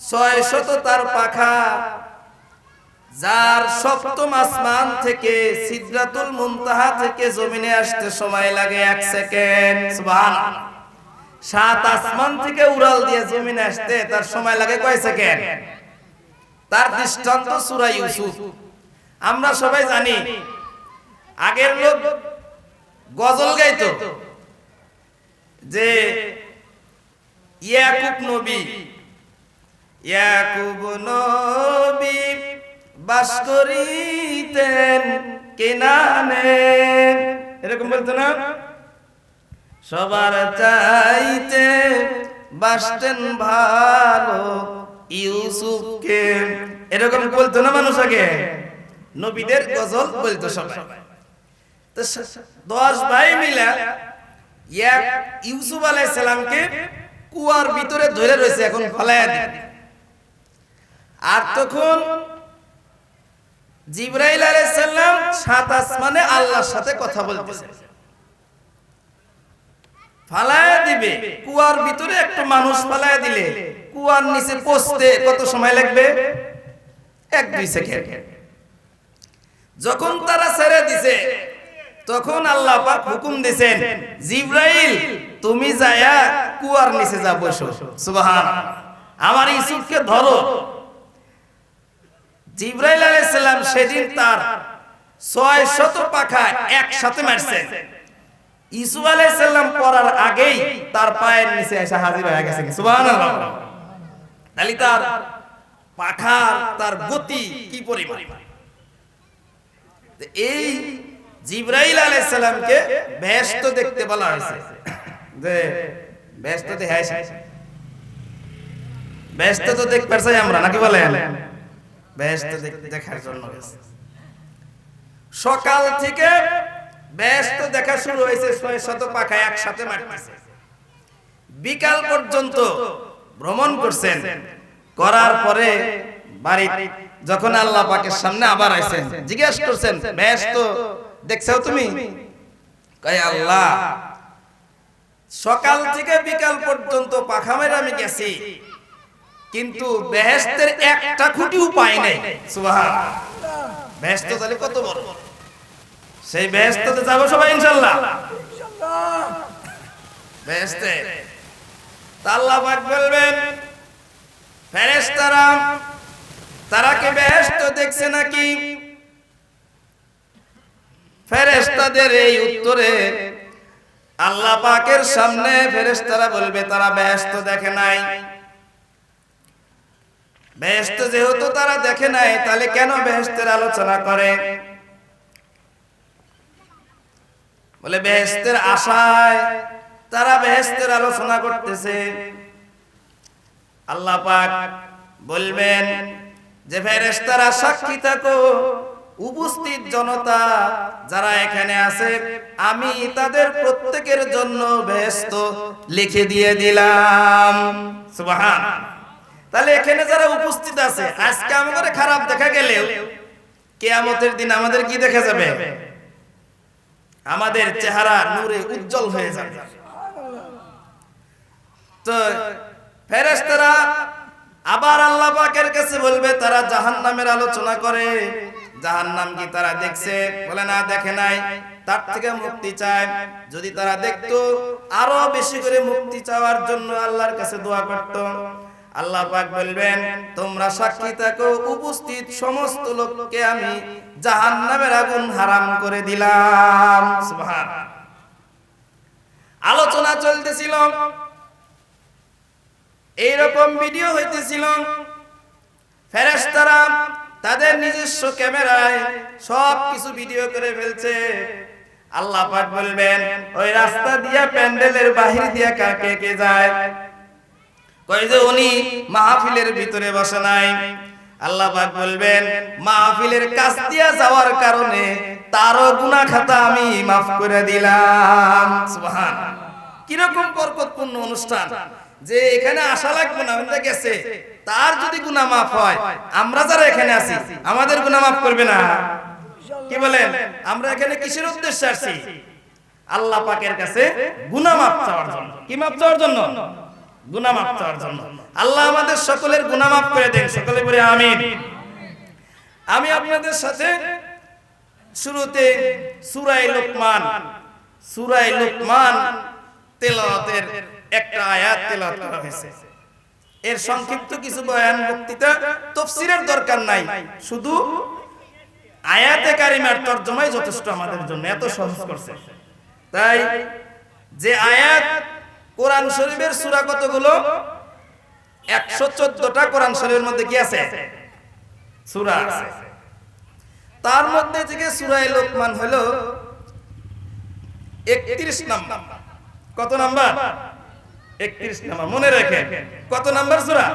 ছয় শত তার পাখা। যার সপ্তম আসমান থেকে সিদ্রাতুল মুনতাহা থেকে জমিনে আসতে সময় লাগে এক সেকেন্ড। সাত আসমান থেকে উড়াল দিয়ে জমিনে আসতে তার সময় লাগে কয় সেকেন্ড? তার দৃষ্টান্ত সূরা ইউসুফ। আমরা সবাই জানি, আগের লোক গজল গাইতো যে ইয়াকুব নবী ইয়াকুব নবী বাস করিতেন কেনানে। এরকম বলতো না? সবার চাইতে বাসতেন ভালো ইউসুফকে। এরকম বলতো না মানুষ আগে? নবীদের গজল বলতো সবাই। তো দশ ভাই মিলা ইউসুফ আলাইহিস সালামকে কুয়ার ভিতরে ধরে রয়েছে, এখন ফালায়া আর তখন জিব্রাইল আলাইহিস সালাম সাত আসমানে আল্লাহর সাথে কথা বলতেছে। ফালায়া দিবে, কুয়ার ভিতরে একটা মানুষ ফালায়া দিলে, কুয়ার নিচে পৌঁছতে কত সময় লাগবে? এক দুই সেকেন্ড। যখন তারা ছেড়ে দিছে, তখন আল্লাহ পাক হুকুম দিছেন, জিব্রাইল, তুমি যায়া কুয়ার নিচে যা বসো। সুবহান আমার ইউসুফকে ধরো জিব্রাইল আলাইহিস সালাম সেদিন তার ছয় শত পাখা একসাথে মারছে। ইসু আলাইহিস সালাম পড়ার আগেই তার পায়ের নিচে এসে হাজির হয়ে গেছে সুবহানাল্লাহ। তাহলে তার পাখা, তার গতি কি পরিমাণ? এই জিব্রাইল আলাইহিস সালামকে ব্যস্ত দেখতে বলা হয়েছে। যে ব্যস্ত দেখাইছে ব্যস্ত তো দেখতে পারছি আমরা, নাকি বলেন? দেখার জন্য গেছে। সকাল থেকে ব্যস্ত দেখা শুরু হয়েছে ছয় শত পাখা একসাথে মারতেছে। বিকাল পর্যন্ত ভ্রমণ করছেন। করার পরে বাড়ি যখন আল্লাহ পাকের সামনে আবার আইছেন জিজ্ঞেস করছেন ব্যস্ত দেখছ তুমি? কয় আল্লাহ সকাল থেকে বিকাল পর্যন্ত পাখা মেরে আমি গেছি। কিন্তু বেহেস্তের একটা খুঁটিও পাই নাই। সুবহান। বেহেস্ত তাহলে কত বড়? সেই বেহেস্ততে যাব সবাই ইনশাআল্লাহ বেহেস্তে। আল্লাহ পাক বলবেন ফেরেশতারা তারা কি বেহেস্ত দেখছে নাকি? ফেরেশতাদের এই উত্তরে আল্লাহ পাকের সামনে ফেরেশতারা বলবে তারা বেহেস্ত দেখে নাই। বেহেস্ত যেহেতু তারা দেখে নাই, তাহলে কেন বেহেস্তের আলোচনা করে? বলে বেহেস্তের আশায় তারা বেহেস্তের আলোচনা করতেছে। আল্লাহ পাক বলবেন যে, ফেরেশতারা সাক্ষী থাকো, উপস্থিত জনতা যারা এখানে আছে, আমি তাদের প্রত্যেকের জন্য ব্যস্ত লিখে দিয়ে দিলাম। সুবহান। তাহলে এখানে যারা উপস্থিত আছে, আজকে আমাদের খারাপ দেখা গেলেও কেয়ামতের দিন আমাদের কি দেখা যাবে? আমাদের চেহারা নূরে উজ্জ্বল হয়ে যাবে। তো ফেরেশতারা আবার আল্লাহ পাকের কাছে বলবে, তারা জাহান্নামের আলোচনা করে। জাহান্নাম কি তারা দেখছে? বলে, না, দেখে নাই। তার থেকে মুক্তি চায়। যদি তারা দেখতো, আরও বেশি করে মুক্তি চাওয়ার জন্য আল্লাহর কাছে দোয়া করত। আল্লাহ পাক বলবেন, তোমরা সাক্ষী থাকো, উপস্থিত সমস্ত লোককে আমি জাহান্নামের আগুন হারাম করে দিলাম। আলোচনা চলতেছিল। এইরকম ভিডিও হইতেছিল, ফেরেশতারা তাদের নিজস্ব ক্যামেরায় সব কিছু ভিডিও করে ফেলছে। আল্লাহ পাক বলবেন, ওই রাস্তা দিয়া প্যান্ডেলের বাহির দিয়া কাকে কে যায়? কই যে উনি মাহফিলের ভিতরে বসে নাই। আল্লাহ বলবেন, মাহফিলের কাছ দিয়া যাওয়ার কারণে তারও গুনাহ খাতা আমি মাফ করে দিলাম। কীরকম বরকতপূর্ণ অনুষ্ঠান। যে এখানে আসা লাগবে না গেছে। তার যদি গুনাহ মাফ হয়, আমরা যারা এখানে আছি, আমাদের গুনাহ মাফ করবে না। কি বলেন? আমরা এখানে কিসের উদ্দেশ্যে আসছি? আল্লাহ পাকের কাছে গুনাহ মাফ চাওয়ার জন্য। কি মাফ চাওয়ার জন্য? গুনাহ মাফ জন্য। আল্লাহ আমাদের সকলের গুনাহ করে দেন। সকলে বলে আমিন। আমি আপনাদের সাথে শুরুতে সূরায়ে লোকমান সূরায়ে লোকমান তেলাওয়াতের একটা আয়াত তেলাওয়াত করা হয়েছে। এর সংক্ষিপ্ত কিছু বয়ান বক্তৃতা তফসিরের দরকার নাই। শুধু আয়াতে কারিমার তর্জমাই যথেষ্ট আমাদের জন্য, এত সহজ করছে। তাই যে আয়াত কোরআন শরীফের সুরা কতগুলো? 114টা কোরআন শরীফের মধ্যে কি আছে? সূরা তার মধ্যে থেকে সূরা লোকমান হলো 31 নাম্বার। কত নাম্বার? 31 নাম্বার। মনে রাখেন, কত নাম্বার সূরা?